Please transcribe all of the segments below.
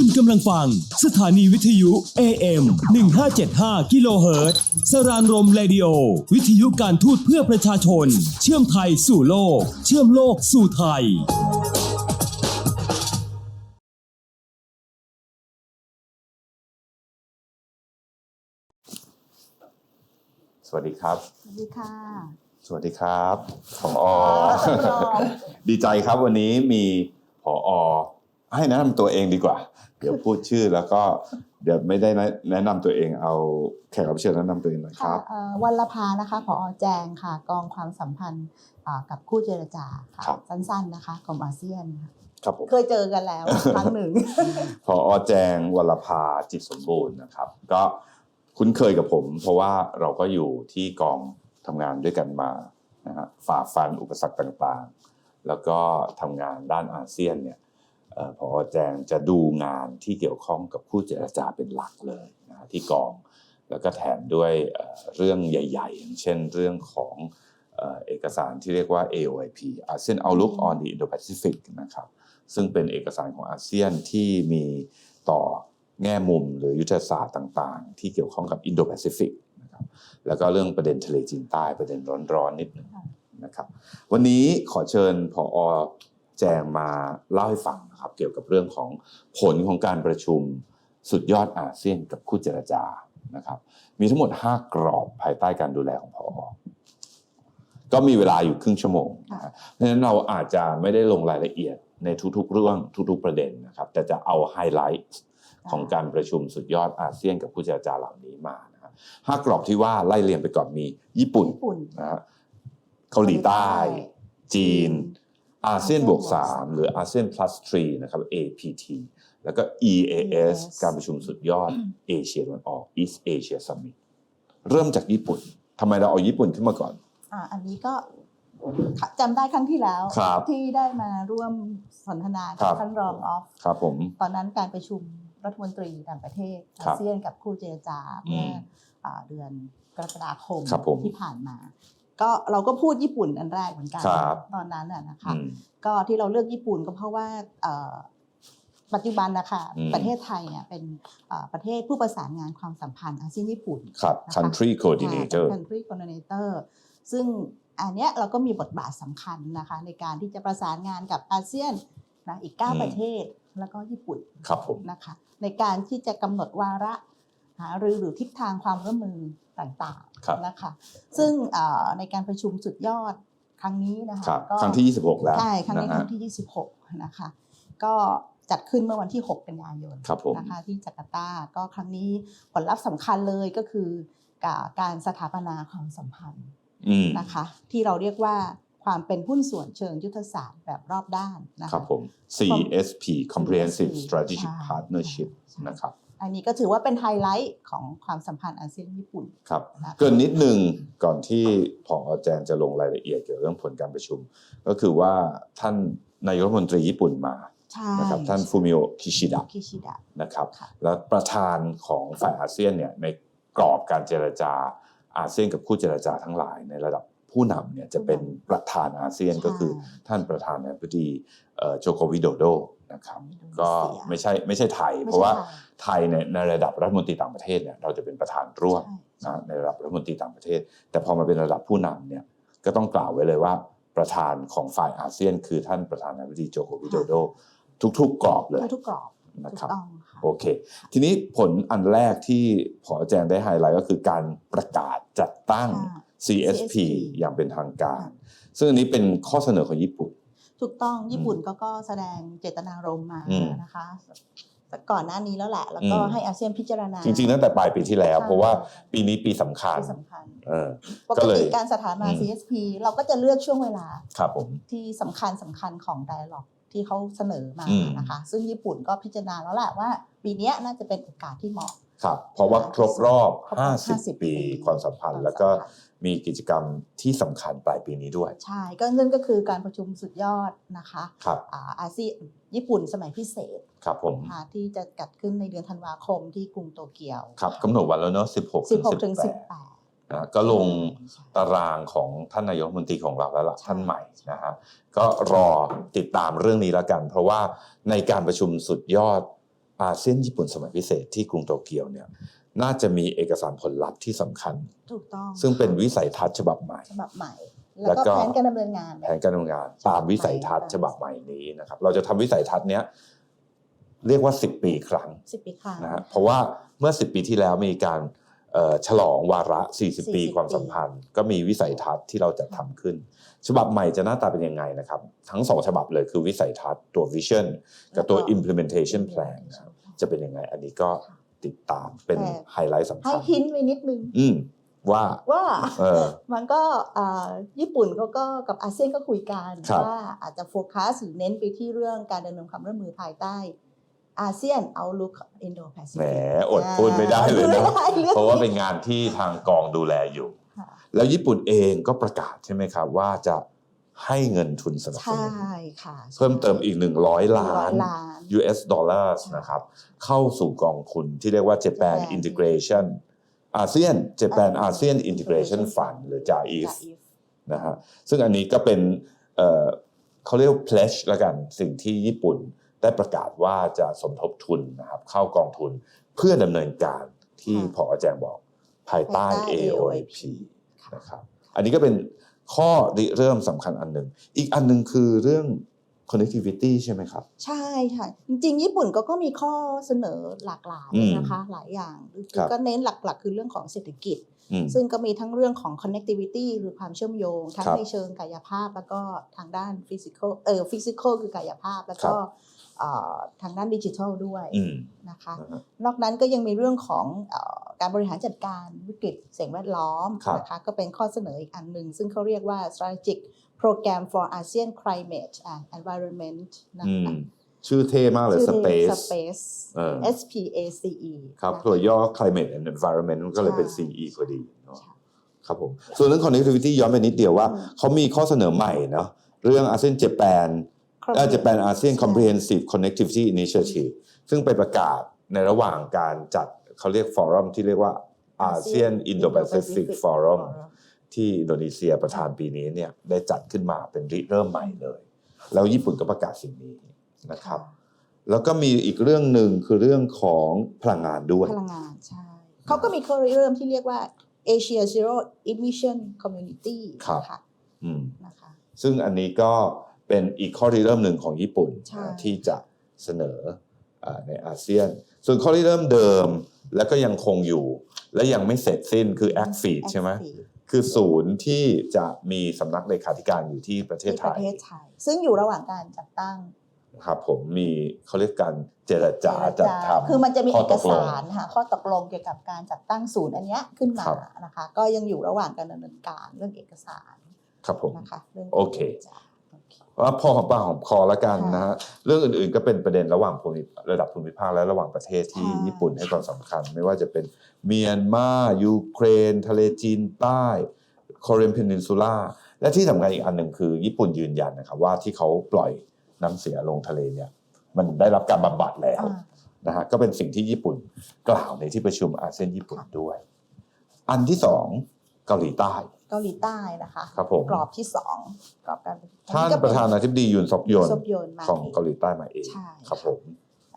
คุณกำลังฟัง สถานีวิทยุ AM 1575กิโลเฮิรตซ์สรานรมเรดิโอ วิทยุการทูตเพื่อประชาชน เชื่อมไทยสู่โลก เชื่อมโลกสู่ไทย สวัสดีครับ สวัสดีค่ะ สวัสดีครับผอรองดีใจครับวันนี้มีผอให้แนะนำตัวเองดีกว่า เดี๋ยวพูดชื่อแล้วก็เดี๋ยวไม่ได้แนะนำตัวเองเอาแขกรับเชิญแนะนำตัวเองหน่อยคค่ะรับเอ่อวันละพานะคะผอแจงค่ะ กองความสัมพันธ์อ่ากับคู่เจรจาค่ะครับสั้นๆนะคะกลุ่มอาเซียนค่ะครับผมเคยเจอกันแล้วครั้งหนึ่งผอแจงวรภาจิตสมบูรณ์นะครับ ก็คุ้นเคยกับผม เพราะว่าเราก็อยู่ที่กองทำงานด้วยกันมานะฮะฝ่าฟันอุปสรรคต่างๆ แล้วก็ทำงานด้านอาเซียนเนี่ย เอ่อผอแจงจะดูงานที่เกี่ยวข้องกับผู้เจรจาเป็นหลักเลยนะที่กอง แล้วก็แถมด้วยเรื่องใหญ่ๆ อย่างเช่นเรื่องของเอกสารที่เรียกว่า AOIP ASEAN Outlook on the Indo-Pacific นะครับ ซึ่งเป็นเอกสารของอาเซียนที่มีต่อแง่มุมหรือยุทธศาสตร์ต่างๆ ที่เกี่ยวข้องกับอินโดแปซิฟิกนะครับ แล้วก็เรื่องประเด็นทะเลจีนใต้ประเด็นร้อนๆนิดหนึงค่ะนะครับ วันนี้ขอเชิญผอ แจงมาเล่าให้ฟังนะครับเกี่ยวกับเรื่องของผลของการประชุมสุดยอดอาเซียนกับคู่เจรจานะครับมีทั้งหมด 5 กรอบภายใต้การดูแลของผอก็มีเวลาอยู่ครึ่งชั่วโมงนะฮะเพราะฉะนั้นเราอาจจะไม่ได้ลงรายละเอียดในทุกๆเรื่องทุกๆประเด็นนะครับแต่จะเอาไฮไลท์ของการประชุมสุดยอดอาเซียนกับผู้เจรจาเหล่านี้มานะฮะห้ากรอบที่ว่าไล่เรียงไปก่อนมีญี่ปุ่นญี่ปุ่นนะฮะเกาหลีใต้ จีน อาเซียนบวก3หรืออาเซียน plus 3นะครับ APT แล้วก็ EAS การประชุมสุดยอดเอเชียตะวันออก East Asia Summit เริ่มจากญี่ปุ่นทำไมเราเอาญี่ปุ่นขึ้นมาก่อนอ่าอันนี้ก็จำได้ครั้งที่แล้วครับที่ได้มาร่วมสนทนาครักับบท่านรองออฟครับผมตอนนั้นการประชุมรัฐมนตรีต่างประเทศครัอาบเซียนกับคู่เจรจาเมื่อมอ่าเดือนกรกฎาคมครับผมที่ผ่านมา ก็เราก็พูดญี่ปุ่นอันแรกเหมือนกันครับตอนนั้นน่ะนะคะ อืม ก็ที่เราเลือกญี่ปุ่นก็เพราะว่าเอ่อปัจจุบันนะคะอืม ประเทศไทยเนี่ยเป็นเอ่อประเทศผู้ประสานงานความสัมพันธ์อาเซียนญี่ปุ่น ครับ นะคะ country coordinator ค่ะ country coordinator ซึ่งอันเนี้ยเราก็มีบทบาทสำคัญนะคะ ในการที่จะประสานงานกับอาเซียนนะอีก อืม 9 ประเทศแล้วก็ญี่ปุ่นครับผม นะคะในการที่จะกำหนดวาระ หารือหรือทิศทางความร่วมมือต่างครับๆนะคะซึ่งเอ่อในการประชุมสุดยอดครั้งนี้นะคะครับก็ครั้งที่ 26 แล้วใช่ครั้งนี้นะคฮะรั้งที่ 26 นะคะ ก็จัดขึ้นเมื่อวันที่ 6 กันยายนครับผมนะคะที่จาการ์ตาก็ครั้งนี้ผลลัพธ์สำคัญเลยก็คือการการสถาปนาความสัมพันธ์อืมนะคะ ที่เราเรียกว่าความเป็นหุ้นส่วนเชิงยุทธศาสตร์แบบรอบด้านนะคะครับผม CSP Comprehensive CSP Strategic ใช่ Partnership ใช่นะครับ อันนี้ก็ถือว่าเป็นไฮไลท์ของความสัมพันธ์อาเซียนญี่ปุ่น ครับนะคะเกินนิดนึงก่อนที่ผอแจนจะลงรายละเอียดเกี่ยวกับเรื่องผลการประชุม ก็คือว่าท่านนายกรัฐมนตรีญี่ปุ่นมาใช่นะครับท่านฟูมิโอคิชิดะคิชิดะ นะครับค่ะ และประธานของฝ่ายอาเซียนเนี่ยในกรอบการเจรจาอาเซียนกับคู่เจรจาทั้งหลายในระดับ ผู้นำเนี่ยจะเป็นประธานอาเซียนก็คือท่านประธานาธิบดีเอ่อโจโควิโดโดนะครับก็ไม่ใช่ไม่ใช่ไทย เพราะว่าไทยเนี่ยในระดับรัฐมนตรีต่างประเทศเนี่ยเราจะเป็นประธานร่วมใช่นะในระดับรัฐมนตรีต่างประเทศ แต่พอมาเป็นระดับผู้นำเนี่ยก็ต้องกล่าวไว้เลยว่าประธานของฝ่ายอาเซียน คือท่านประธานาธิบดีโจโควิโดโดทุกๆกรอบเลยทุกกรอบนะถูกครับต้องค่ะโอเค ทีนี้ผลอันแรกที่ผอแจงได้ไฮไลท์ก็คือการประกาศจัดตั้งค่ะ CSP CSP อย่างเป็นทางการ ซึ่งอันนี้เป็นข้อเสนอของญี่ปุ่น ถูกต้องญี่ปุ่นก็ก็แสดงเจตนารมณ์มาอืมนะคะแต่ก่อนหน้านี้แล้วแหละ แล้วก็อืมให้อาเซียนพิจารณา จริงๆตั้งแต่ปลายปีที่แล้วใช่เพราะว่าปีนี้ปีสำคัญที่สำคัญเออปก็กเลยติการสถานาอืม CSP เราก็จะเลือกช่วงเวลาครับผมที่สำคัญสำคัญของ dialog ที่เขาเสนอมาอืมนะคะ ซึ่งญี่ปุ่นก็พิจารณาแล้วแหละว่า ปีเนี้ยน่าจะเป็นโอกาสที่เหมาะ ครับเพราะว่าครบรอบ ครบรอบ50 50 ปีปีความสัมพันธ์ความแล้วก็สัมพันธ์มีกิจกรรมที่สำคัญปลายปีนี้ด้วย ใช่ก็นั่นก็คือการประชุมสุดยอดนะคะครับ อ่าอาเซียนญี่ปุ่นสมัยพิเศษครับผมค่ะที่จะจัดขึ้นในเดือนธันวาคมที่กรุงโตเกียว ครับกำหนดวันแล้วเนอะ16ถึง16ถึง18 18 นะก็ลงใช่ตารางของท่านนายกรัฐมนตรีของเราแล้วล่ะใช่ ท่านใหม่นะฮะก็รอติดตามเรื่องนี้แล้วกัน เพราะว่าในการประชุมสุดยอด อาเซียนญี่ปุ่นสมัยพิเศษที่กรุงโตเกียวเนี่ยน่าจะมีเอกสารผลลัพธ์ที่สำคัญ ถูกต้อง ซึ่งเป็นวิสัยทัศน์ฉบับใหม่ ฉบับใหม่ แล้แล้ววก็ก็แผนการดำเนินงาน แผนการทำงาน ตามวิสัยทัศน์ฉบับใหม่นี้นะครับ เราจะทำวิสัยทัศน์เนี้ยเรียกว่า 10 ปีครั้งสิบปีครั้งนะฮะ เพราะว่าเมื่อ 10 ปีที่แล้วมีการเอ่อฉลองวาระ 40 ปี40ความสัมพันธ์ ก็มีวิสัยทัศน์ที่เราจะทำขึ้น ฉบับใหม่จะหน้าตาเป็นยังไงนะครับ ทั้งสองฉบับเลยคือวิสัยทัศน์ตัว vision กับตัว implementation plan นะครับ จะเป็นยังไง อันนี้ก็ติดตามเป็นไฮไลท์สำให้คัญหินไว้นิดนึงอืมว่าว่าเออมันก็เอ่อญี่ปุ่นเขาก็กับอาเซียนก็คุยกันครับว่าอาจจะโฟกัสหรือเน้นไปที่เรื่องการดำเนินความร่วมมือภายใต้อาเซียนเอาลุกอินโดแปซิแหมฟิกอดพูดไม่ได้เลยนะไม่ได้เรื่องเพราะว่าเป็นงานที่ทางกองดูแลอยู่ค่ะแล้วญี่ปุ่นเองก็ประกาศใช่ไหมครับ ว่าจะ ให้เงินทุนสนับสใช่นุนค่ะเพิ่มเติมอีก 100 ล้าน100ล้าน US dollars ใช่นะครับ เข้าสู่กองทุนที่เรียกว่า Japan Japan Integration อาเซียน Japan อ่า ASEAN Integration Fund หรือ JAIF จาก if นะฮะซึ่งอันนี้ก็เป็นเอ่อเขาเรียกว่า pledge ละกันสิ่งที่ญี่ปุ่นได้ประกาศว่าจะสมทบทุนนะครับเข้ากองทุนเพื่อดำเนินการที่ค่ะพอแจงบอกภายใต้ภายใต้ AOIP ค่ะนะครับ อันนี้ก็เป็น ข้อริเริ่มสำคัญอันหนึ่ง อีกอันหนึ่งคือเรื่อง connectivity ใช่ไหมครับ ใช่ค่ะ จริงๆ ญี่ปุ่นก็ก็มีข้อเสนอหลากหลายอืมนะคะ หลายอย่างคือครับก็เน้นหลักๆ คือเรื่องของเศรษฐกิจอืมซึ่งก็มีทั้งเรื่องของ connectivity หรือความเชื่อมโยง ทั้งครับในเชิงกายภาพ แล้วก็ทางด้าน physical เออ physical คือกายภาพแล้วก็ครับเอ่อ ทางด้านดิจิทัลด้วยอืมนะคะนะฮะนอกนั้นก็ยังมีเรื่องของเอ่อการบริหารจัดการวิกฤตสิ่งแวดล้อมครับนะคะก็เป็นข้อเสนออีกอันหนึ่ง ซึ่งเขาเรียกว่า strategic program for ASEAN climate and environment นะอืคะมชื่อเท่มากเลยชื่อ space space เออ S P A C E ครับนะะตัวย่อ climate and environment ก็เลยเป็นใช่ CE พอดีเนอะใช่ครับผมส่วนเรื่อง connectivity ย้อนไปนิดเดียวว่าอืมเขามีข้อเสนอใหม่เนาะเรื่อง ASEAN Japan เอ่อ Japan ASEAN ใช่ Comprehensive Connectivity Initiative ซึ่งไปประกาศในระหว่างการจัดเขาเรียกฟอรัมที่เรียกว่า ASEAN Indo-Pacific Forum ที่อินโดนีเซียประธานปีนี้เนี่ยได้จัดขึ้นมาเป็นริเริ่มใหม่เลย แล้วญี่ปุ่นก็ประกาศสิ่งนี้นะครับ แล้วก็มีอีกเรื่องหนึ่งคือเรื่องของพลังงานด้วย พลังงานใช่เขาก็มีข้อริเริ่มที่เรียกว่า Asia Zero Emission Community ครับนะคะอืมนะคะซึ่งอันนี้ก็ เป็นอีกข้อริเริ่มหนึ่งของญี่ปุ่นใช่นะที่จะเสนออาในอาเซียน ส่วนข้อริเริ่มเดิมแล้วก็ยังคงอยู่ และยังไม่เสร็จสิ้นคือ a c t f e e d ใช่ไหม Feed คือศูนย์ที่จะมีสำนักเลขาธิการอยู่ที่ประเทศที่ไทประยเทศไทย ซึ่งอยู่ระหว่างการจัดตั้งนะครับผมมีเขาเรียกการเจรจาจัดทำคือมันจะมีข้เอกตลงสารค่ะข้อตกลงเกี่ยวกับการจัดตั้งศูนย์อันเนี้ยขึ้นมาครับนะคะ ก็ยังอยู่ระหว่างการดำเนินการเรื่องเอกสารครับผมนะคะเรื่องโอเคจ้ะโอเค ว่าพอของปากของคอแล้วกันค่ะนะฮะเรื่องอื่นๆก็เป็นประเด็นระหว่างภูมิระดับภูมิภาคและระหว่างประเทศที่ใช่ญี่ปุ่นให้ความสำคัญ ไม่ว่าจะเป็นเมียนมายูเครน ทะเลจีนใต้คอเรียนเพนินซูล่าและที่สำคัญอีกอันหนึ่งคือ ญี่ปุ่นยืนยันนะครับว่าที่เขาปล่อยน้ำเสียลงทะเลเนี่ยมันได้รับการบำบัดแล้วอ่านะฮะก็เป็นสิ่งที่ญี่ปุ่นกล่าวในที่ประชุมอาเซียนญี่ปุ่นด้วย อันที่สองเกาหลีใต้ เกาหลีใต้นะคะครับผมกรอบที่สองกรอบการท่านก็ประธานาธิบดียุนซอกยนซบยนมาของเกาหลีใต้มาเองใช่ครับผม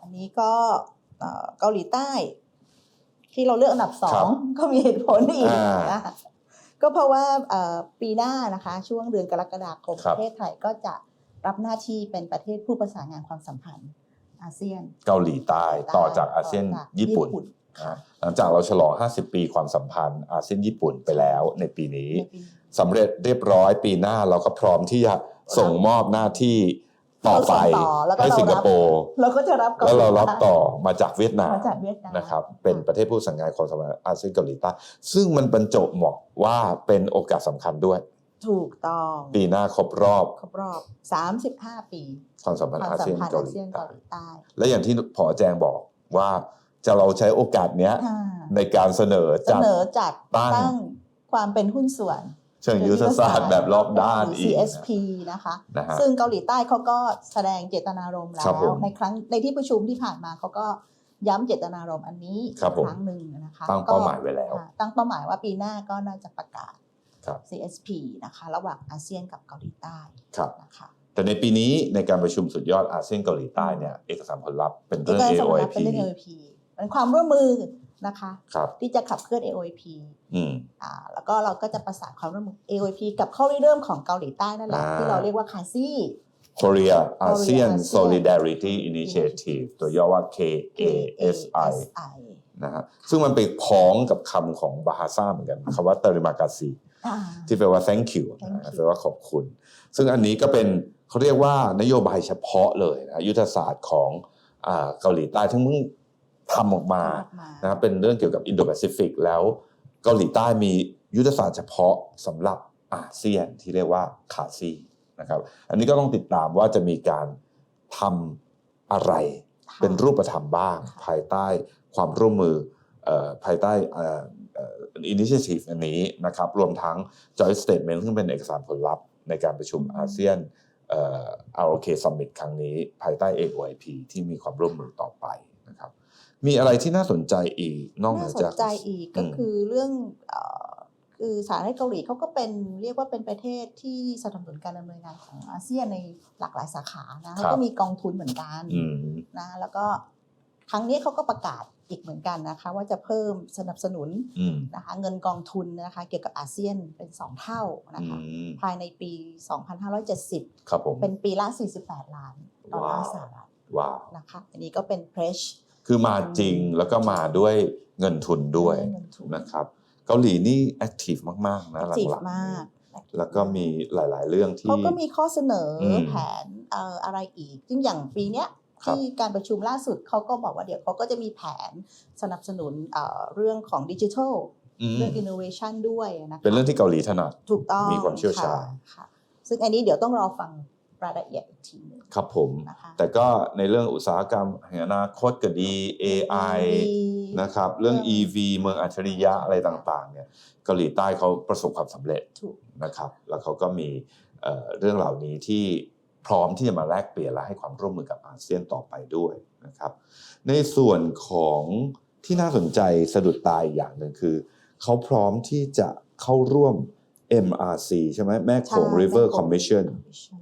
อันนี้ก็เอ่อเกาหลีใต้ ที่เราเลือกอันดับสอครังบก็มีเหตุผลอีกอ่านะคะก็เพราะว่าเอ่อปีหน้านะคะ ช่วงเดือนกรกฎาคมครัปบระเทศไทยก็จะรับหน้าที่เป็นประเทศผู้ประสานงานความสัมพันธ์อาเซียน เกาหลีใต้ต่อจากอาเซียนต่อจากญี่ปุ่นญี่ปุ่นนะ หลังจากเราฉลอง 50 ปีความสัมพันธ์อาเซียนญี่ปุ่นไปแล้วในปีนี้ในปีสำเร็จเรียบร้อยปีหน้าเราก็พร้อมที่จะส่งมอบหน้าที่ต่อไปเราส่งต่อแล้วก็ให้เรารับสิงคโปร์เราก็จะรับกาหแล้วเรารับใต้ต่อมาจากเวียดนามมาจากเวียดนามนะครับเป็นประเทศผู้สังงานความสัมพันธ์อาเซียนเกาหลีใต้ซึ่งมันบรรจบเหมาะว่าเป็นโอกาสสำคัญด้วย ถูกต้อง ปีหน้าครบรอบครบรอบ 35 ปีความสัมพันธ์ความอาสัมเซียนพันธ์เกาอาหลีเซียนใต้เกาหลีใต้และอย่างที่ผอแจงบอกว่า จะเราใช้โอกาสเนี้ยอ่าในการเสนอเสจัด นอจัดตั้ง ตั้งความเป็นหุ้นส่วนเชิงยุทธศาสตร์แบบรอบด้านหรื อีก CSP นะคะ นะฮะ ซึ่งเกาหลีใต้เขาก็แสดงเจตนารมณ์แล้ครับผว มในครั้งในที่ประชุมที่ผ่านมาเขาก็ย้ำเจตนารมณ์อันนี้ครับผมครั้งหนึ่งนะคะตั้งเป้าหมายไว้แล้วค่ะตั้งเป้าหมายว่าปีหน้าก็น่าจะประกาศ ครับ CSP นะคะ ระหว่างอาเซียนกับเกาหลีใต้ครับ นะคะแต่ในปีนี้ในการประชุมสุดยอดอาเซียนเกาหลีใต้เนี่ยเอกสารผลลัพธ์เป็นที่เรื่องก็สำหรับ AOIP เป็นเรื่อง AOIP เป็นความร่วมมือนะคะครับ ที่จะขับเคลื่อน AOIP อืม อ่าแล้วก็เราก็จะประสานความร่วมมือ AOIP กับข้อริเริ่มของเกาหลีใต้นั่นแหละอ่า ที่เราเรียกว่าคาซี่ Korea ASEAN ASEAN Solidarity Initiative ตัวย่อว่า KASI นะฮะซึ่งมันไปพ้องกับคำของบาฮาซ่าเหมือนกันคำว่า Terima-kasih อ่า ที่แปลว่า thank you Thank นะ you แปลว่าขอบคุณ ซึ่งอันนี้ก็เป็นเขาเรียกว่านโยบายเฉพาะเลยนะยุทธศาสตร์ของอ่าเกาหลีใต้ทั้งเพิ่ง ทำออกมาออกมานะครับเป็นเรื่องเกี่ยวกับอินโดแปซิฟิกแล้วเกาหลีใต้มียุทธศาสตร์เฉพาะสำหรับอาเซียนที่เรียกว่าคาซีนะครับ อันนี้ก็ต้องติดตามว่าจะมีการทำอะไรค่ะเป็นรูปธรรมบ้างค่ะภายใต้ความร่วมมือเอ่อภายใต้อินิเชทีฟอันนี้นะครับ รวมทั้ง Joint Statement ซึ่งเป็นเอกสารผลลัพธ์ในการประชุมอาเซียนเอ่อ ROK Summit ครั้งนี้ ภายใต้ AOIP ที่มีความร่วมมือต่อไป นะครับ มีอะไรที่น่าสนใจอีกนอกเหนืน่าอสนจากใจอีกก็อืมคือเรื่องเอ่อคือสหรัฐเกาหลีเขาก็เป็นเรียกว่าเป็นประเทศที่สนับสนุนการดำเนินงานของอาเซียนในหลากหลายสาขานะเขาก็มีกองทุนเหมือนกันอืมนะแล้วก็ครั้งนี้เขาก็ประกาศอีกเหมือนกันนะคะ ว่าจะเพิ่มสนับสนุนอืมนะคะเงินกองทุนนะคะเกี่ยวกับอาเซียนเป็น 2 เท่านะคะอืมภายในปี 2570ครับผมเป็นปีละ 48 ล้านดอลลาร์ว้าวสหรัฐว้าวนะคะอันนี้ก็เป็นเพรส คือมาจริงแล้วก็มาด้วยเงินทุนด้วยเงินทุนนะครับเกาหลีนี่แอคทีฟมากๆนะหจีบลังๆมากแล้วก็มีหลาย ๆ เรื่องที่เขาก็มีข้อเสนออมแผนเอ่ออะไรอีกซึ่งอย่างปีเนี้ยครับที่การประชุมล่าสุดเขาก็บอกว่าเดี๋ยวเขาก็จะมีแผนสนับสนุนเอ่อเรื่องของดิจิทัลอืมเรื่อง innovation ด้วยนะคะเป็นเรื่องที่เกาหลีถนัดถูกต้องมีความเชี่ยวชาญค่ะค่ะซึ่งอันนี้เดี๋ยวต้องรอฟัง รายละเอียดอีกทีหนึงครับผมนะคะแต่ก็ในเรื่องอุตสาหกรรมแห่งอนาคตก็ดี AI นะครับ เรื่อง EV เมืองอัจฉริยะอะไรต่างๆเนี่ยเกาหลีใต้เขาประสบความสำเร็จถูกนะครับ แล้วเขาก็มีเอ่อเรื่องเหล่านี้ที่พร้อมที่จะมาแลกเปลี่ยนและให้ความร่วมมือกับอาเซียนต่อไปด้วยนะครับ ในส่วนของที่น่าสนใจสะดุดตายอย่างหนึ่งคือ เขาพร้อมที่จะเข้าร่วม MRC ใช่ไหมแม่โขงใช่ River แม่โขง Commission Commission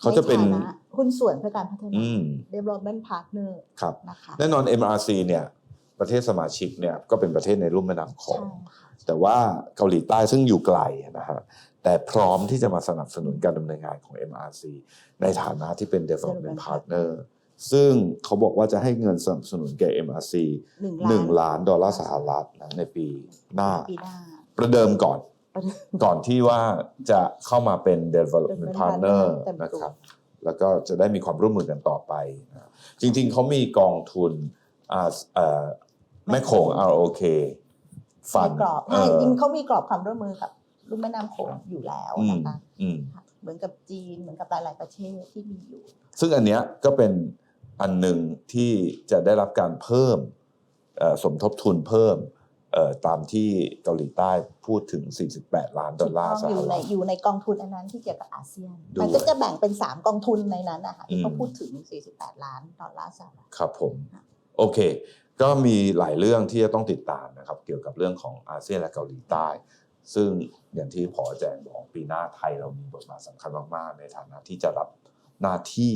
เขาจะเป็นใฐาหุ้นส่วนเพื่อการพัฒนาอืม development partner ครับนะคะแน่นอน MRC เนี่ยประเทศสมาชิกเนี่ยก็เป็นประเทศในรุ่มแม่น้ำโขใช่งค่ะแต่ว่าเกาหลีใต้ซึ่งอยู่ไกลนะฮะแต่พร้อมที่จะมาสนับสนุนการดำเนินงานของ MRC ในฐานะที่เป็น development partner ซึ่งเขาบอกว่าจะให้เงินสนับสนุนแก่ MRC หนึ่ง1ล้านดอลลาร์สหรัฐนะในปีหน้าปีหน้าประเดิมก่อนประเดิม ก่อนที่ว่าจะเข้ามาเป็น development Development partner partner เต็มตัวนะครับ แล้วก็จะได้มีความร่วมมือกันต่อไปนะจริงๆ เขามีกองทุนอ่าเอ่อแม่โขง ROK ฟันในกรอบเอใช่อจริงๆเขามีกรอบความร่วมมือกับลุ่มแม่น้ำโขงอยู่แล้วอืมนะคะอืมค่ะเหมือนกับจีนเหมือนกับหลายๆประเทศที่มีอยู่ ซึ่งอันเนี้ยก็เป็นอันหนึ่งที่จะได้รับการเพิ่มเอ่อสมทบทุนเพิ่มเอ่อ ตามที่เกาหลีใต้พูดถึง 48 ล้านดอลลาร์สอหยู่ในรัฐอยู่ในกองทุนอันนั้นที่เกี่ยวกับอาเซียนด้วยมันก็จะแบ่งเป็น 3 กองทุนในนั้นนะคะที่เขาอืมพูดถึง 48 ล้านดอลลาร์สหรัฐครับผมค่ะโอเค ก็มีหลายเรื่องที่จะต้องติดตามนะครับ เกี่ยวกับเรื่องของอาเซียนและเกาหลีใต้ ซึ่งอย่างที่พอแจงบอกปีหน้าไทยเรามีบทบาทสำคัญมากๆ ในฐานะที่จะรับหน้าที่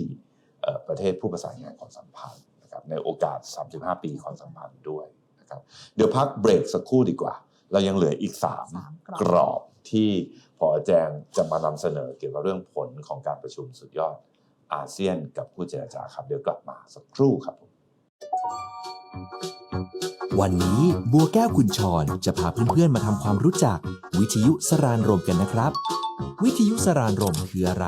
เอ่อประเทศผู้ประสานงานความสัมพันธ์นะครับในโอกาส 35 ปีความสัมพันธ์ด้วย นะครับ เดี๋ยวพักเบรกสักครู่ดีกว่า เรายังเหลืออีก3สามกรอบกรอบที่พอแจงจะมานำเสนอเกี่ยวกับเรื่องผลของการประชุมสุดยอดอาเซียนกับผู้เจรจาครับ เดี๋ยวกลับมาสักครู่ครับผมวันนี้บัวแก้วคุณชรจะพาเพื่อนๆมาทำความรู้จัก วิทยุสรานรมกันนะครับ วิทยุสรานรมคืออะไร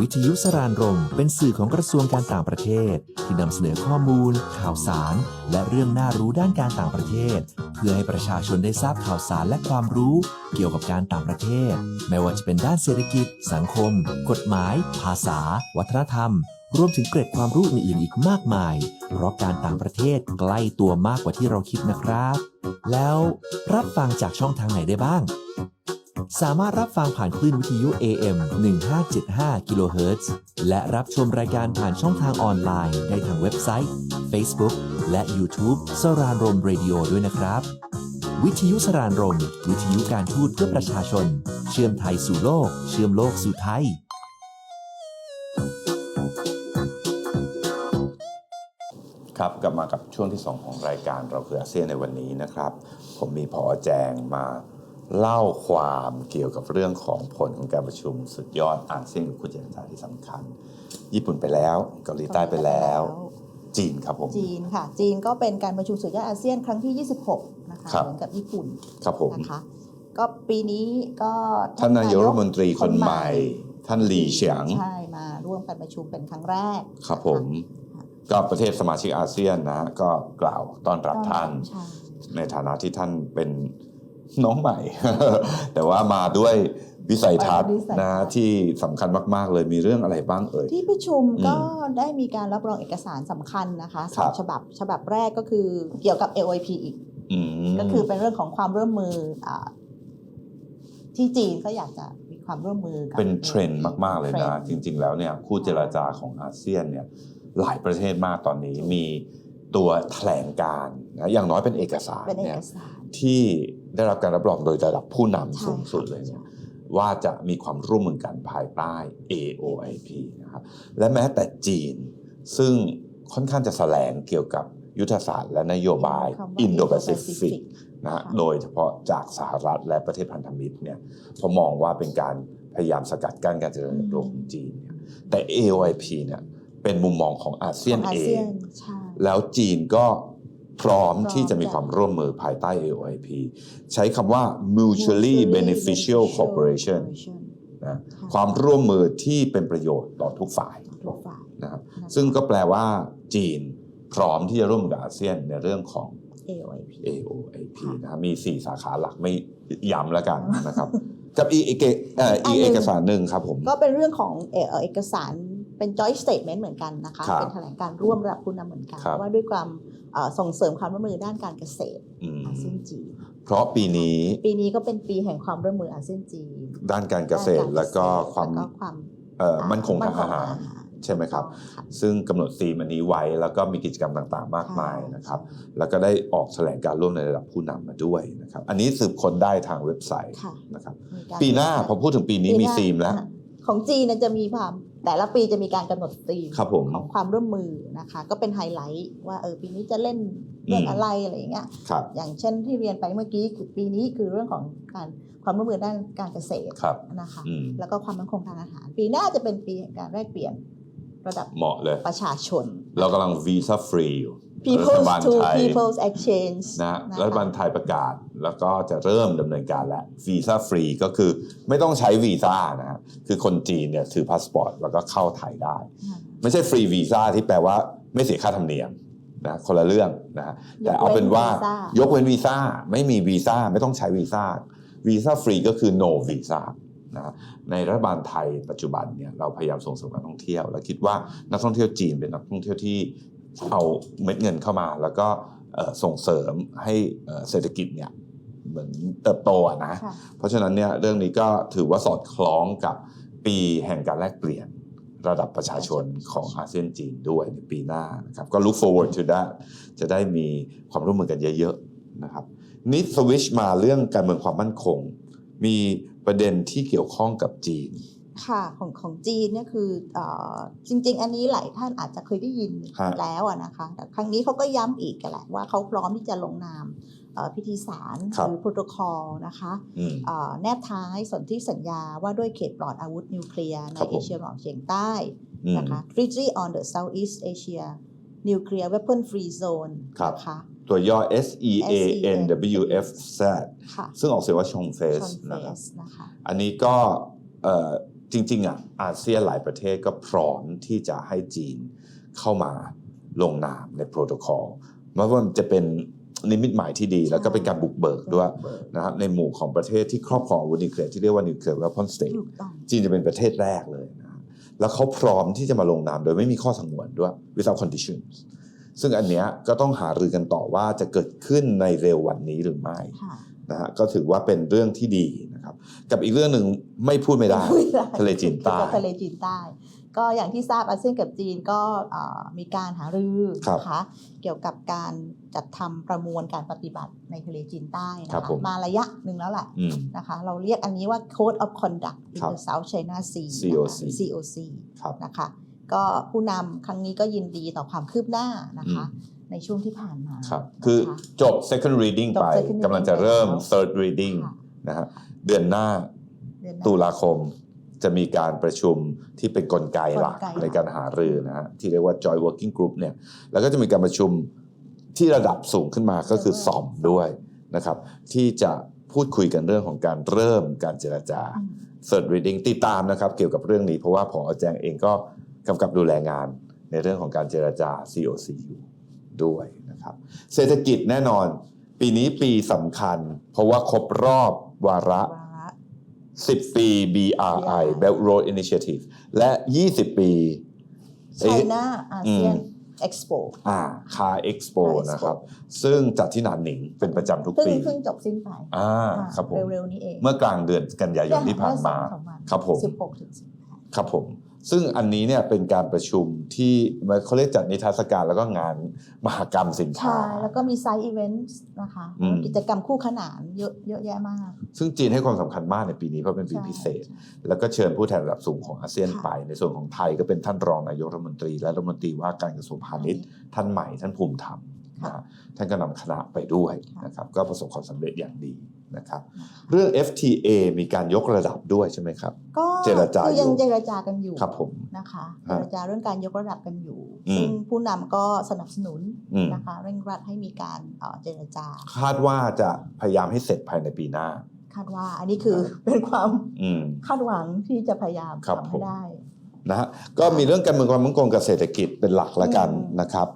วิทยุสรานรม เป็นสื่อของกระทรวงการต่างประเทศ ที่นำเสนอข้อมูล ข่าวสาร และเรื่องน่ารู้ด้านการต่างประเทศ เพื่อให้ประชาชนได้ทราบข่าวสารและความรู้ เกี่ยวกับการต่างประเทศ ไม่ว่าจะเป็นด้านเศรษฐกิจ สังคม กฎหมาย ภาษา วัฒนธรรม รวมถึงเกร็ดความรู้อื่นๆอีกมากมาย เพราะการต่างประเทศใกล้ตัวมากกว่าที่เราคิดนะครับ แล้วรับฟังจากช่องทางไหนได้บ้าง สามารถรับฟังผ่านคลื่นวิทยุ AM 1575กิโลเฮิรตซ์และรับชมรายการผ่านช่องทางออนไลน์ ได้ทางเว็บไซต์ Facebook และ YouTube สรานรมเรดิโอด้วยนะครับ วิทยุสรานรม วิทยุการทูตเพื่อประชาชน เชื่อมไทยสู่โลก เชื่อมโลกสู่ไทย ครับกลับมากับช่วงที่ 2 ของรายการเราคืออาเซียนในวันนี้นะครับ ผมมีพอแจงมา เล่าความเกี่ยวกับเรื่องของผลของการประชุมสุดยอดอาเซียนกับคู่เจรจาที่สำคัญ ญี่ปุ่นไปแล้วเกาหลีใต้ไปแล้ว จีนครับผม จีนค่ะ จีนก็เป็นการประชุมสุดยอดอาเซียนครั้งที่ 26 นะคะครับเหมือนกับญี่ปุ่นครับผมนะคะก็ปีนี้ก็ท่านนายกรัฐมนตรีคนใหม่ ท่านหลีเฉียงใช่มาร่วมกันประชุมเป็นครั้งแรกครับนะะผมก็ประเทศสมาชิกอาเซียนนะฮะก็กล่าวต้อนรับท่านใช่ในฐานะที่ท่านเป็น น้องใหม่ แต่ว่ามาด้วยวิสัยทัศน์นะที่สำคัญมาก ๆ เลยมีเรื่องอะไรบ้างเอ่ยที่ประชุมอืมก็ได้มีการรับรองเอกสารสำคัญนะคะสครัอบงฉบับฉบับแรกก็คือเกี่ยวกับ AOIP อีกอืมก็คือเป็นเรื่องของความร่วมมืออาที่จีนก็อยากจะมีความร่วมมือกับเป็นเทรนด์มาก ๆ เลยนะเทจรนด์ริง ๆ แล้วเนี่ยคู่เจรจาของอาเซียนเนี่ยหลายประเทศมากตอนนี้มีตัวแถลงการณ์นะอย่างน้อยเป็นเอกสารเป็นเอเนี่ยกสารที่ ได้รับการรับรองโดยระดับผู้นำใช่สูงสุดเลยเนี่ยว่าจะมีความร่วมมือกันภายใต้ AOIP นะครับและแม้แต่จีน ซึ่งค่อนข้างจะแสลงเกี่ยวกับยุทธศาสตร์และนโยบายคำว่าอินโดแปซิ Indo-Pacific ฟิกนะฮะค่ะโดยเฉพาะจากสหรัฐและประเทศพันธมิตรเนี่ยผมมองว่าเป็นการพยายามสกัดกั้นการเจริญเติบโตของจีนเนี่ยแต่ AOIP เนี่ยเป็นมุมมองของอาเซียนของอาเอเซียงนใช่แล้วจีนก็ พร้อมพร้อมที่จะมีจะความร่วมมือภายใต้ AOIP ใช้คำว่า mutually beneficial cooperation นะความร่วมมือที่เป็นประโยชน์ต่อทุกฝ่ายทุกฝ่ายนะครับนะคะซึ่งก็แปลว่าจีนพร้อมที่จะร่วมมือกับอาเซียนในเรื่องของ AOIP AOIP ค่ะนะครับมี 4 สาขาหลักไม่ย้ำแล้วกันนะครับ กับอีกเอกเอ่ออีกอันหนึ่เองกสารหนึ่งครับผม ก็เป็นเรื่องของเอ่อเอกสารเป็น joint statement เหมือนกันนะคะครับเป็นแถลงการร่วมระดับผู้นำเหมือนกันครับว่าด้วยความเอ่อ ส่งเสริมความร่วมมือด้านการเกษตรอืมอาเซียนจีนเพราะปีนี้ปีนี้ก็เป็นปีแห่งความร่วมมืออาเซียนจีนด้านการเกษตรด้านารแล้วก็ความแล้วก็ความเอ่อมั่นคงทางอาหารใช่ไหมครับค่ะซึ่งกำหนดธีมอันนี้ไว้แล้วก็มีกิจกรรมต่างๆ มากมายนะครับ แล้วก็ได้ออกแถลงการร่วมในระดับผู้นำมาด้วยนะครับ อันนี้สืบค้นได้ทางเว็บไซต์ค่ะนะครับมีกรปีหน้าพอพูดถึงปีนี้มีปีหาธีมแล้วค่ะของจีนเนยจะมีความ แต่ละปีจะมีการกำหนดธีมครับผมของความร่วมมือนะคะ ก็เป็นไฮไลท์ว่าเออปีนี้จะเล่นเรื่องอืมอะไรอะไรอย่างเงี้ยครับอย่างเช่นที่เรียนไปเมื่อกี้คือปีนี้คือเรื่องของการความร่วมมือด้านการเกษตรครับนะคะอืมแล้วก็ความมั่นคงทางอาหาร ปีหน้าจะเป็นปีแห่งการแลกเปลี่ยนระดับเหมาะเลยประชาชน เรากำลังวีซ่าฟรีอยู่ People's รัฐบาล to ไทย People's Exchange นะนะคะรัฐบาลไทยประกาศแล้วก็จะเริ่มดำเนินการแล้ววีซ่าฟรีก็คือไม่ต้องใช้วีซ่านะฮะคือคนจีนเนี่ยถือพาสปอร์ตแล้วก็เข้าไทยได้ค่ะไม่ใช่ฟรีวีซ่าที่แปลว่าไม่เสียค่าธรรมเนียมนะคนละเรื่องนะฮะแต่เอาเป็นว่ายกเว้นวีซ่าไม่มีวีซ่าไม่ต้องใช้วีซ่าวีซ่าฟรีก็คือ no วีซ่านะฮะในรัฐบาลไทยปัจจุบันเนี่ยเราพยายามส่งเสริมการท่องเที่ยว และคิดว่านักท่องเที่ยวจีนเป็นนักท่องเที่ยวที่ เอาเม็ดเงินเข้ามา แล้วก็เอ่อส่งเสริมให้เอ่อเศรษฐกิจเนี่ยเหมือนเติบโตอะนะค่ะเพราะฉะนั้นเนี่ยเรื่องนี้ก็ถือว่าสอดคล้องกับปีแห่งการแลกเปลี่ยนระดับประชาชนของอาเซียนจีนด้วยในปีหน้านะครับก็ look forward to that จะได้มีความร่วมมือกันเยอะๆนะครับนี่สวิชมาเรื่องการเมืองความมั่นคง มีประเด็นที่เกี่ยวข้องกับจีน ค่ะของของจีนเนี่ยคือเออจริง ๆ อันนี้หลายท่านอาจจะเคยได้ยินฮะแล้วอะนะคะแต่ครั้งนี้เขาก็ย้ำอีกกันแหละว่าเขาพร้อมที่จะลงนามเอ่อพิธีสารครับหรือโปรโตคอลนะคะอืมเอ่อแนบท้ายสนธิสัญญาว่าด้วยเขตปลอดอาวุธนิวเคลียร์ในครับผมเอเชียตะวันออกเฉียงใต้อืมนะคะ Treaty on the Southeast Asia Nuclear Weapon Free Zone ครับนะคะตัวย่อ S E A N W F Z ค่ะซึ่งออกเสียงว่าชงเฟชสอนเฟนะครับสนะคะอันนี้ก็เอ่อ จริง ๆอะอาเซียนหลายประเทศก็พร้อมที่จะให้จีนเข้ามาลงนามในโปรโตคอลเพราะว่ามันจะเป็นนิมิตหมายที่ดีแล้วก็เป็นการบุกเบิกด้วยนะครับในหมู่ของประเทศที่ครอบครองอาวุธนิวเคลียร์ที่เรียกว่านิวเคลียร์ weapon state ถูกต้องจีนจะเป็นประเทศแรกเลยนะแล้วเขาพร้อมที่จะมาลงนามโดยไม่มีข้อสงวนด้วย without conditions ซึ่งอันเนี้ยก็ต้องหารือกันต่อว่าจะเกิดขึ้นในเร็ววันนี้หรือไม่ค่ะนะฮะก็ถือว่าเป็นเรื่องที่ดี นะครับกับอีกเรื่องหนึ่งไม่พูดไม่ได้ไม่ได้ทะเลจีนใต้กับทะเลจีนใต้ก็อย่างที่ทราบอาเซียนกับจีนก็เอ่อมีการหารือครับนะคะเกี่ยวกับการจัดทำประมวลการปฏิบัติในทะเลจีนใต้นะครัคะบผมมาระยะหนึ่งแล้วแหละอืมนะคะเราเรียกอันนี้ว่า Code of Conduct in ครับ the South China Sea นะคะ COC หรือ COC ครับนะคะก็ผู้นำครั้งนี้ก็ยินดีต่อความคืบหน้านะคะในช่วงที่ผ่านมาครับคือนะะจบ second reading จบไป second reading กำลังจะเริ่มไปแล้ว third reading ค่ะ นะฮะเดือนหน้าเดือนหน้ตุลาคมจะมีการประชุมที่เป็นกลไกหลักกลไกหลัก ในการหารือนะฮะที่เรียกว่า Joint Working Group เนี่ยแล้วก็จะมีการประชุมที่ระดับสูงขึ้นมาก็คือสอมด้วยนะครับ ที่จะพูดคุยกันเรื่องของการเริ่มการเจรจา อืม third reading ติดตามนะครับ เกี่ยวกับเรื่องนี้เพราะว่าผอแจงเองก็กำกับดูแลงานในเรื่องของการเจรจา COC อยู่ด้วยนะครับ เศรษฐกิจแน่นอน ปีนี้ปีสำคัญ เพราะว่าครบรอบ วาระวาระ 10 ปี BRI Belt Road Initiative และ 20 ปีไชน่าอาเซียนเอ็กซ์โปอ่าคาเอ็กซ์โป Car Expo นะครับ ซึ่งจัดที่หนานหนิงเป็นประจำทุกเพิ่งปีเพิ่งจบสิ้นไปอ่าอ่าครับผมเร็วๆนี้เอง เมื่อกลางเดือนกันยายนที่ผ่านมาเมื่อสองสามวันครับผมสิบหกถึงสิบแปดครับผม ซึ่งอันนี้เนี่ยเป็นการประชุมที่เขาเรียกจัดนิทรรศการแล้วก็งานมหกรรมสินค้าใช่แล้วก็มีไซต์อีเวนต์นะคะอืมกิจกรรมคู่ขนานเยอะเยอะแยะมาก ซึ่งจีนให้ความสำคัญมากในปีนี้เพราะเป็นปีใช่พิเศษ แล้วก็เชิญผู้แทนระดับสูงของอาเซียนค่ะไป ในส่วนของไทยก็เป็นท่านรองนายกรัฐมนตรี และรัฐมนตรีว่าการกระทรวงพาณิชย์ท่านใหม่ท่านภูมิธรรมค่ะนะฮะท่านก็นำคณะไปด้วยค่ะนะครับก็ประสบความสำเร็จอย่างดี นะครับเรื่อง FTA มีการยกระดับด้วยใช่ไหมครับ ก็เจรจาคือยังอยู่เจรจากันอยู่ครับผมนะคะเจฮะรจาเรื่องการยกระดับกันอยู่อืมซึ่งผู้นำก็สนับสนุนอืมนะคะเร่งรัดให้มีการเอ่อเจรจา คาดว่าจะพยายามให้เสร็จภายในปีหน้า คาดว่าอันนี้คือเป็นความอืมคาดหวังที่จะพยายามครับทำผให้มได้นะฮะก็มีเรื่องการเมืองความมั่นคงกับเศรษฐกิจเป็นหลักละกันอืมนะครับ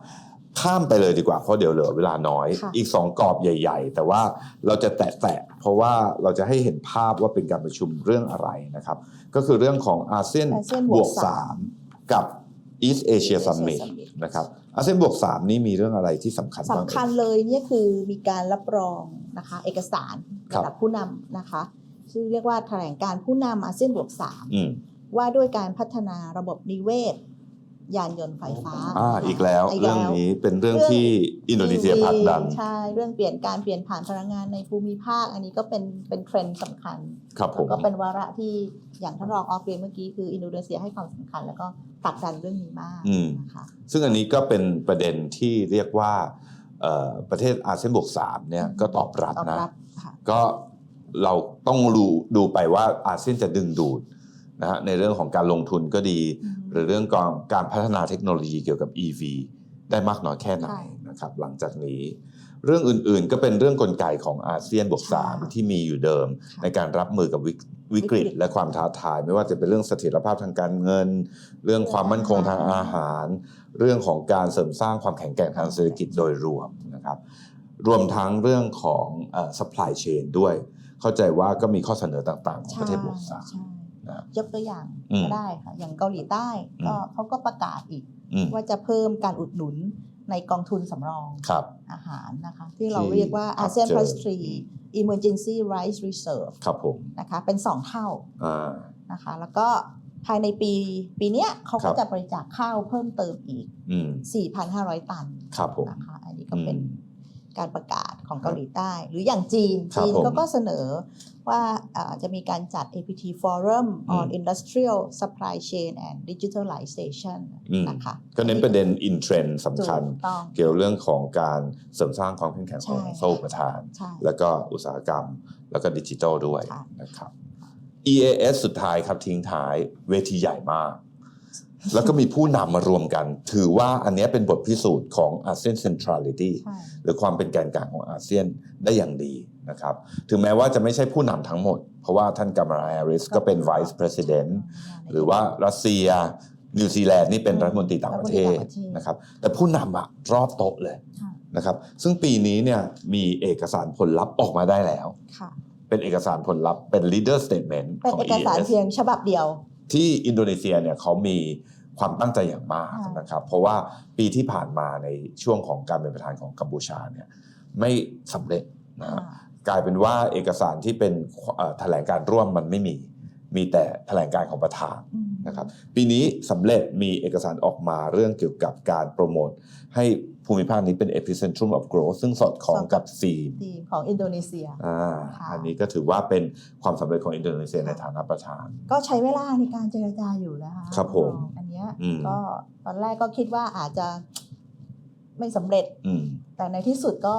ข้ามไปเลยดีกว่าเพราะเดี๋ยวเหลือเวลาน้อยค่ะอีกสองกรอบใหญ่ ๆ แต่ว่าเราจะแตะๆเพราะว่าเราจะให้เห็นภาพว่าเป็นการประชุมเรื่องอะไรนะครับ ก็คือเรื่องของอาเซียนอาเซียนบบววกกสาม3กับ East Asia Asia Summit Summit นะครับอาเซียนบวก3นี่มีเรื่องอะไรที่สำคัญบ้างสำคัญเลยเนี่ยคือมีการรับรองนะคะเอกสารครับระดับผู้นำนะคะชื่อเรียกว่าแถลงการผู้นำอาเซียนบวกสามอืมว่าด้วยการพัฒนาระบบนิเวศ ยานยนต์ไฟฟ้าอ่าอีกแล้วอีกเรื่องแล้วนี้เป็นเรื่องเรื่องที่อินโดนีเซีย EV ผลักดันใช่เรื่องเปลี่ยนการเปลี่ยนผ่านพลังงานในภูมิภาค อันนี้ก็เป็นเป็นเทรนด์สำคัญครับผมแล้วก็เป็นวาระที่อย่างท่านรองออฟเรียนเมื่อกี้คืออินโดนีเซียให้ความสำคัญ แล้วก็ผลักดันเรื่องนี้มากอืมนะคะซึ่งอันนี้ก็เป็นประเด็นที่เรียกว่าเอ่อประเทศอาเซียนบวกสามเนี่ยก็ตอบรับตอบนะรับค่ะก็เราต้องดูดูไปว่าอาเซียนจะดึงดูดนะฮะในเรื่องของการลงทุนก็ดีอืม หรือเรื่องการการพัฒนาเทคโนโลยีเกี่ยวกับ EV ได้มากน้อยแค่ไหนใช่นะครับหลังจากนี้ เรื่องอื่นๆก็เป็นเรื่องกลไกของอาเซียนบวกใช่สามที่มีอยู่เดิมค่ะในการรับมือกับวิกวิกฤตวิกฤต และความท้าทาย ไม่ว่าจะเป็นเรื่องเสถียรภาพทางการเงิน เรื่องความมั่นคงทางอาหาร เรื่องของการเสริมสร้างความแข็งแกร่งทางเศรษฐกิจโดยรวมนะครับรวมทั้งเรื่องของเอ่อ supply chain ด้วย เข้าใจว่าก็มีข้อเสนอต่างๆ ของประเทศบวกสามใช่นะ ยกตัวอย่างอืมก็ได้ค่ะอย่างเกาหลีใต้ก็อืมเขาก็ประกาศอีกอืมว่าจะเพิ่มการอุดหนุนในกองทุนสำรองครับอาหารนะคะที่เราที่เรียกว่า ASEAN เจอ Plus 3 Emergency Rice Reserve ครับผมนะคะเป็น2เท่าอ่านะคะแล้วก็ภายในปีปีเนี้ยเขาครัก็บจะบริจาคข้าวเพิ่มเติมอีกอืม4,500 ตันครับผมนะคะอันนี้ก็เป็นอืมการประกาศ ของเกาหลีใต้ หรืออย่างจีน ครับจีนผม ก็ก็เสนอว่าอ่าจะมีการจัด APT Forum อืม on Industrial Supply Chain and Digitalization อืมนะคะก็เน้นประเด็นอินเทรนด์สำคัญ ถูกต้อง เกี่ยวเรื่องของการเสริมสร้างความเข้มแข็งของใช่ โซ่อุปทาน ใช่ แล้วก็อุตสาหกรรม แล้วก็ดิจิทัลด้วยค่ะ นะครับ EAS สุดท้ายครับทิ้งท้ายเวทีใหญ่มาก แล้วก็มีผู้นำมารวมกัน ถือว่าอันเนี้ยเป็นบทพิสูจน์ของอาเซียนเซนทรัลิตี้ใช่หรือความเป็นแกนกลางของอาเซียนได้อย่างดีนะครับ ถึงแม้ว่าจะไม่ใช่ผู้นำทั้งหมด เพราะว่าท่านกามาราแฮร์ริสก็เป็น Vice President หรือว่ารัสเซียนิวซีแลนด์นี่เป็นรัฐมนตรีต่างประเทศรัฐมนตรีต่างประเทศนะครับ แต่ผู้นำอะรอบโต๊ะเลยค่ะนะครับ ซึ่งปีนี้เนี่ยมีเอกสารผลลัพธ์ออกมาได้แล้วค่ะเป็นเอกสารผลลัพธ์เป็น leader statement เป็นของเอกสาร EAS เพียงฉบับเดียว ที่อินโดนีเซียเนี่ยเขามีความตั้งใจอย่างมากค่ะนะครับ เพราะว่าปีที่ผ่านมาในช่วงของการเป็นประธานของกัมพูชาเนี่ยไม่สำเร็จนะฮะกลายเป็นว่าเอกสารที่เป็นเอ่อแถลงการร่วมมันไม่มี มีแต่แถลงการของประธานอืม นะครับปีนี้สำเร็จมีเอกสารออกมาเรื่องเกี่ยวกับการโปรโมท ให้ภูมิภาคนี้เป็น epicentrum of growth ซึ่งสอดคล้องกับซีมทีมของอินโดนีเซียอ่าค่ะอันนี้ก็ถือว่าเป็นความสำเร็จของอินโดนีเซียในฐานะประธาน ก็ใช้เวลาในการเจรจาอยู่นะคะครับผมอันเนี้ยอืมก็ตอนแรกก็คิดว่าอาจจะไม่สำเร็จอืมแต่ในที่สุดก็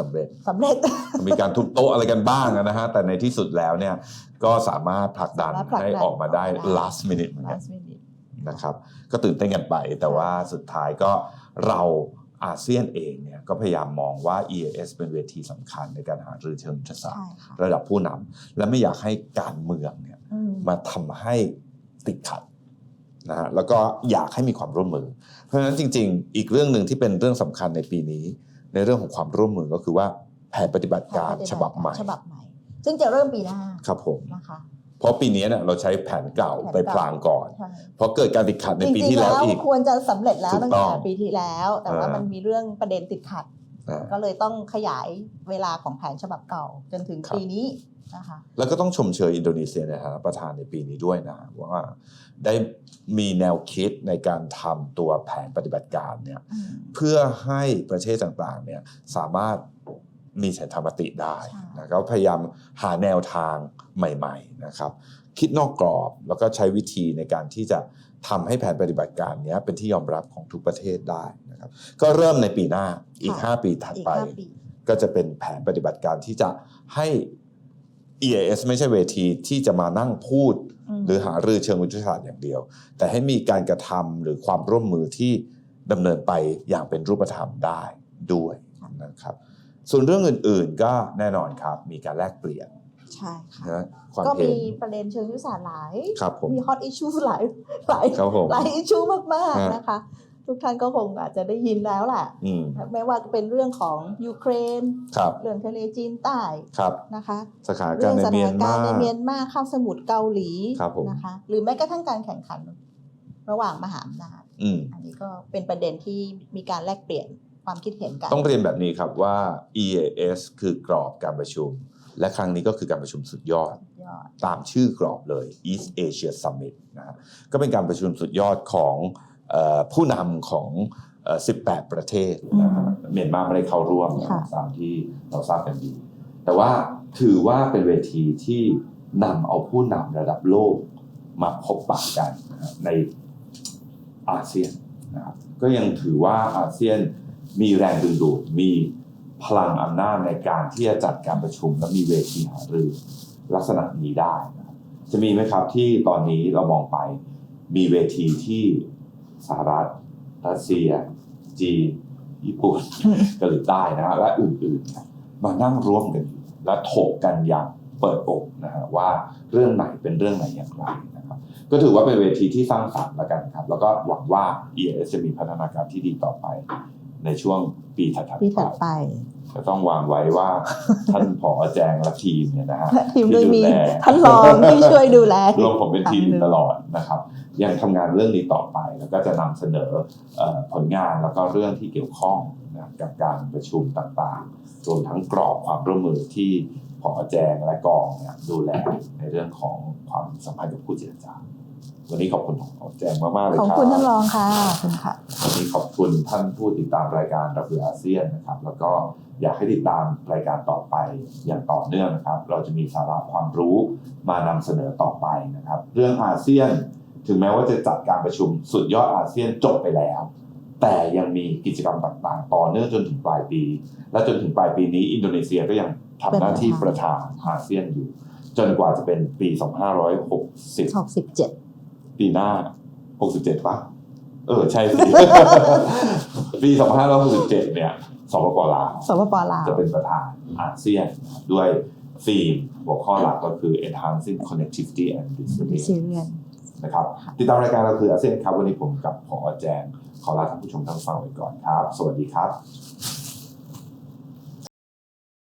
สำเร็จสำเร็จ มีการทุบโต๊ะอะไรกันบ้างนะฮะ แต่ในที่สุดแล้วเนี่ยก็สามารถผลักดันสามารถผลักดันให้ออกมาได้ออกมาได้ last minute เหมือนกัน last minute นะครับ ก็ตื่นเต้นกันไป แต่ว่าสุดท้ายก็เราอาเซียนเองเนี่ยก็พยายามมองว่า EAS เป็นเวทีสำคัญในการหารือเชิงยุทธศาสตใช่ร์ค่ะระดับผู้นำและไม่อยากให้การเมืองเนี่ยอืมมาทำให้ติดขัดนะฮะแล้วก็อยากให้มีความร่วมมือ เพราะฉะนั้นจริง ๆ อีกเรื่องหนึ่งที่เป็นเรื่องสำคัญในปีนี้ ในเรื่องของความร่วมมือก็คือว่าแผนปฏิบัติการฉบับใหม่ฉบับใหม่ ซึ่งจะเริ่มปีหน้าครับผมนะคะเพราะปีนี้เนี่ยเราใช้แผนเก่าแผนเก่าไปพลางก่อนใช่เพราะเกิดการติดขัดในปีจริที่งๆแล้วแล้วอีกควรจะสำเร็จแล้วถูกตั้งต้แต่องปีที่แล้ว แต่ว่าอ่ามัมันมีเรื่องประเด็นติดขัดอ่าก็เลยต้องขยายเวลาของแผนฉบับเก่าจนถึงครับปีนี้ นะคะแล้วก็ต้องชมเชยอินโดนีเซียในฐานะประธานในปีนี้ด้วยนะว่าได้มีแนวคิดในการทำตัวแผนปฏิบัติการเนี่ยอืมเพื่อให้ประเทศต่างๆเนี่ยสามารถมีฉันธรรมติได้ใช่นะก็พยายามหาแนวทางใหม่ๆนะครับ คิดนอกกรอบแล้วก็ใช้วิธีในการที่จะทำให้แผนปฏิบัติการเนี้ยเป็นที่ยอมรับของทุกประเทศได้นะครับ ก็เริ่มในปีหน้าอีก 5 ปีถัดอีกไปห้าปีก็จะเป็นแผนปฏิบัติการที่จะให้ EAS ไม่ใช่เวทีที่จะมานั่งพูดมหรือหารือเชิงวิทยาศาสตร์อย่างเดียว แต่ให้มีการกระทำหรือความร่วมมือที่ดำเนินไปอย่างเป็นรูปธรรมได้ด้วยนะครับ ส่วนเรื่องอื่นๆก็แน่นอนครับ มีการแลกเปลี่ยนใช่ค่ะนะความก็เห็มีนประเด็นเชิงยุทธศาสตร์หลายครับผมมีฮอตอิชชูหลายหลายครับผมหลายอิชชูมากฮะๆนะคะ ทุกท่านก็คงอาจจะได้ยินแล้วแหละอืมไม่ว่าจะเป็นเรื่องของยูเครน ครับเรื่องทะเลจีนใต้ครับนะคะสถานเรื่การองณ์ในสเมีถายนนกามารในเมียนมาคาบสมุทรเกาหลีครับผม นะคะ หรือแม้กระทั่งการแข่งขัน ระหว่างมหาอำนาจ อืม อันนี้ก็เป็นประเด็นที่มีการแลกเปลี่ยนความคิดเห็นกัน ต้องเรียนแบบนี้ครับว่า EAS คือกรอบการประชุม และครั้งนี้ก็คือการประชุมสุดยอด ยอดตามชื่อกรอบเลย East Asia Summit นะฮะก็เป็นการประชุมสุดยอดของเออ ผู้นำของเอ่อ18 ประเทศนะฮะเมียนมาไม่ได้เข้าร่วมนะค่ะตามที่เราทราบกันดี แต่ว่าถือว่าเป็นเวทีที่นำเอาผู้นำระดับโลกมาพบปะกันนะฮะในอาเซียนนะครับก็ยังถือว่าอาเซียนมีแรงดึงดูดมีพลังอำนาจในการที่จะจัดการประชุมและมีเวทีหารือลักษณะนี้ได้นะครับจะมีไหมครับที่ตอนนี้เรามองไปมีเวทีที่ สหรัฐรัสเซีย จีน ญี่ปุ่นเกาหลีใต้นะฮะและอื่นๆเนี่ยมานั่งร่วมกันอยู่และถกกันอย่างเปิดอกนะฮะว่าเรื่องไหนเป็นเรื่องไหนอย่างไรนะครับก็ถือว่าเป็นเวทีที่สร้างสรรค์แล้วกันครับ แล้วก็หวังว่า EAS จะมีพัฒนาการที่ดีต่อไป ในช่วงปีถัดๆปีไปถัดไป ก็ต้องวางไว้ว่าท่านผอแจงและทีมเนี่ยนะฮะทีมโดยมีที่ดูแลท่านรองที่ช่วยดูแลรวมผมเป็นทีมครั้งหนึ่งตลอดนะครับ ยังทำงานเรื่องนี้ต่อไป แล้วก็จะนำเสนอเอ่อผลงานแล้วก็เรื่องที่เกี่ยวข้องนะกับการประชุมต่างๆรวมทั้งกรอบความร่วมมือที่ผอแจงและกองเนี่ยดูแลในเรื่องของความสัมพันธ์กับผู้เจรจา วันนี้ขอบคุณผอแจงมากๆเลยคขรัอบบคุณท่านรองค่ะขอบคุณค่ะวันนี้ขอบคุณท่านผู้ติดตามรายการรับรืออาเซียนนะครับ แล้วก็อยากให้ติดตามรายการต่อไปอย่างต่อเนื่องนะครับ เราจะมีสาระความรู้มานำเสนอต่อไปนะครับ เรื่องอาเซียน ถึงแม้ว่าจะจัดการประชุมสุดยอดอาเซียนจบไปแล้ว แต่ยังมีกิจกรรมต่างๆ ต่อเนื่องจนถึงปลายปี และจนถึงปลายปีนี้อินโดนีเซียก็ยังทำหน้าที่ประธานอาเซียนอยู่ จนกว่าจะเป็นปี 2560 67 ปีหน้า67ปะเออใช่สิปี2567เนี่ยสปปลาวสปปลาวจะเป็นประธานอาเซียนด้วยธีมหัวข้อหลักก็คือ enhancing connectivity and ซี resilience เรียนนะครับติดตามรายการเราคืออาเซียนครับ วันนี้ผมกับผอแจงขอลาท่านผู้ชมท่านฟังไปก่อนครับ สวัสดีครับ